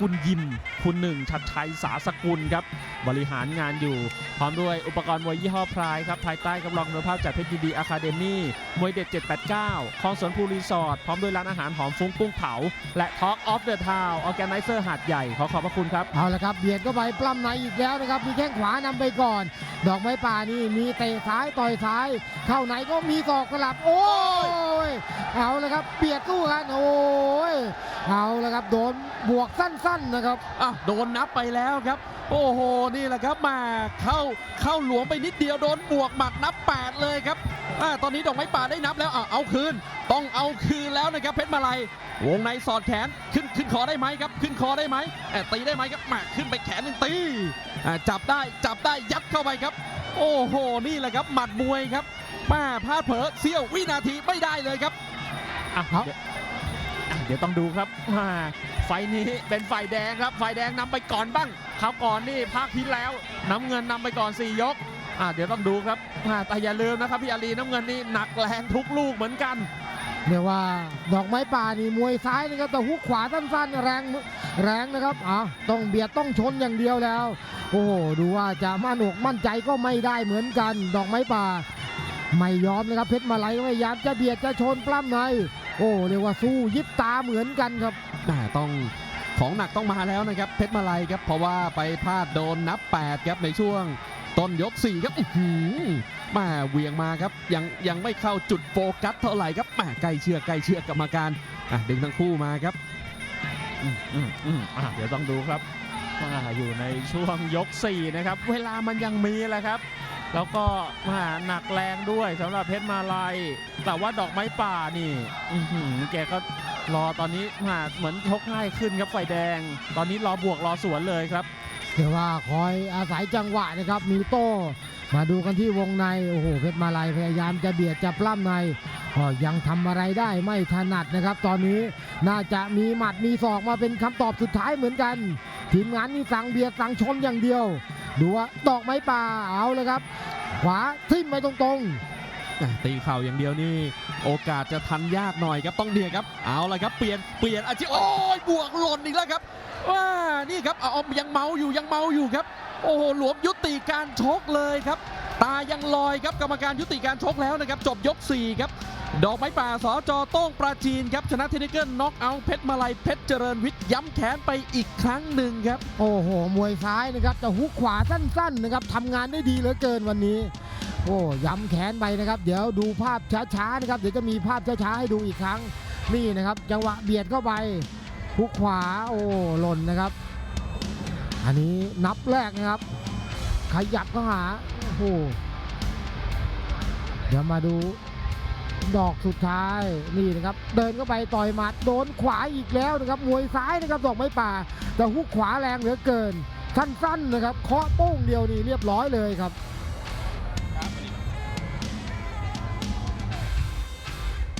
กุลยิมคุณหนึ่งชัดชัยสาสกุลครับ บริหารงานอยู่ พร้อมด้วยอุปกรณ์มวยยี่ห้อพรายครับ ภายใต้กำลังคุณภาพจากเพชรยินดีอะคาเดมี่มวยเด็ด 789 คลองสวนภูรีสอร์ทพร้อมด้วยร้านอาหารหอมฟุ้งกุ้งเผา และ Talk of the Town ออแกไนเซอร์หาดใหญ่ ขอขอบพระคุณครับ เอาละครับเบียดเข้าไปปล้ำในอีกแล้วนะครับ มีแข้งขวานำไปก่อน ดอกไม้ป่านี่มีเตะซ้ายต่อยซ้าย เข้าไหนก็มีศอกกลับ โอ้ยเอาลยครับเบียดสู้กันโอ้ยเอาลยครับโดนบวกสั้นๆนะครับอะโดนนับไปแล้วครับ โอ้โหนี่แหละครับมาเข้าเข้าหลวงไปนิดเดียวโดนบวกหมัดนับ 8 เลยครับ ตอนนี้ดอกไม้ป่าได้นับแล้วอะเอาคืน ต้องเอาคืนแล้วนะครับเพชรมาลัยวงในสอดแขนขึ้นขึ้นคอได้ไหมครับ ขึ้นคอได้ไหมแอบตีได้ไหมครับมาขึ้นไปแขนหนึ่งตีอะจับได้จับได้ยัดเข้าไปครับ โอ้โหนี่แหละครับหมัดมวยครับมาพลาดเผลอเสี้ยววินาทีไม่ได้เลยครับอะครับเดี๋ยวอะเดี๋ยวต้องดูครับอ่าไฟล์นี้เป็นฝ่ายแดงครับฝ่ายแดงนำไปก่อนบ้างคราวก่อนนี่ภาคที่แล้วน้ำเงินนำไปก่อน 4 ยกอะ เดี๋ยวต้องดูครับอ่าแต่อย่าลืมนะครับพี่อารีน้ำเงินนี่หนักแรงทุกลูกเหมือนกันเรียกว่าดอกไม้ป่านี่มวยซ้ายนะครับแต่ฮุกขวาสั้นๆแรงแรงนะครับอะต้องเบียดต้องชนอย่างเดียวแล้ว โอ้โหดูว่าจะมั่นอกมั่นใจก็ไม่ได้เหมือนกัน ดอกไม้ป่า ไม่ยอมนะครับเพชรมาลัยก็พยายามจะเบียดจะชนปล้ำในโอ้เรียกว่าสู้ยิบตาเหมือนกันครับแต่ต้องของหนักต้องมาแล้วนะครับเพชรมาลัยครับเพราะว่าไปพลาดโดนนับ8ครับในช่วง ต้นยก4ครับอือหือมาเวียงมาครับยังยังไม่เข้าจุดโฟกัสเท่าไหร่ครับแหมใกล้เชือกใกล้เชือกกรรมการอะดึงทั้งคู่มาครับอืมอืมอืมอะเดี๋ยวต้องดูครับอ่าอยู่ในช่วงยก 4 นะครับ เวลามันยังมีแหละครับ แล้วก็มาหนักแรงด้วยสำหรับเพชรมาลัยแต่ว่าดอกไม้ป่านี่อือหือแกก็รอตอนนี้มาเหมือนชกง่ายขึ้นครับไฟแดง ตอนนี้รอบวกรอสวนเลยครับ เดี๋ยวว่าคอยอาศัยจังหวะนะครับ มีโต้มาดูกันที่วงใน โอ้โห เพชรมาลัยพยายามจะเบียดจะปล้ำในก็ยังทำอะไรได้ไม่ถนัดนะครับ ตอนนี้น่าจะมีหมัดมีศอกมาเป็นคำตอบสุดท้ายเหมือนกัน ทีมงานนี่สั่งเบียดสั่งชนอย่างเดียว ดูว่าดอกไม้ป่าเอาเลยครับ ขวาทิ่มไปตรงอะ ตีเข่าอย่างเดียวนี่โอกาสจะทันยากหน่อยครับต้องเดียครับเอาละครับเปลี่ยนเปลี่ยนอาชีพโอ้ยบวกหล่นอีกแล้วครับว้านี่ครับเอาเอายังเมาอยู่ยังเมาอยู่ครับ โอ้โหหลวมยุติการชกเลยครับ ตายังลอยครับกรรมการยุติการชกแล้วนะครับ จบยก 4 ครับ ดอกไม้ป่าสจโต้งปราจีนครับชนะเทคนิเกิลน็อกเอาเพชรมาลัยเพชรเจริญวิทย์ย้ำแค้นไปอีกครั้งหนึ่งครับ โอ้โหมวยซ้ายนะครับแต่ฮุกขวาสั้นๆนะครับทำงานได้ดีเหลือเกินวันนี้ โอ้ย้ำแขนไปนะครับ เดี๋ยวดูภาพช้าๆนะครับ เดี๋ยวจะมีภาพช้าๆให้ดูอีกครั้ง นี่นะครับ จังหวะเบียดเข้าไปฮุกขวาโอ้หล่นนะครับ อันนี้นับแรกนะครับ ขยับเข้าหาโอ้โหเดี๋ยวมาดูดอกสุดท้ายนี่นะครับ เดินเข้าไปต่อยหมัดโดนขวาอีกแล้วนะครับมวยซ้ายนะครับดอกไม้ป่าแต่ฮุกขวาแรงเหลือเกินสั้นๆนะครับเคาะโป้งเดียวนี่เรียบร้อยเลยครับ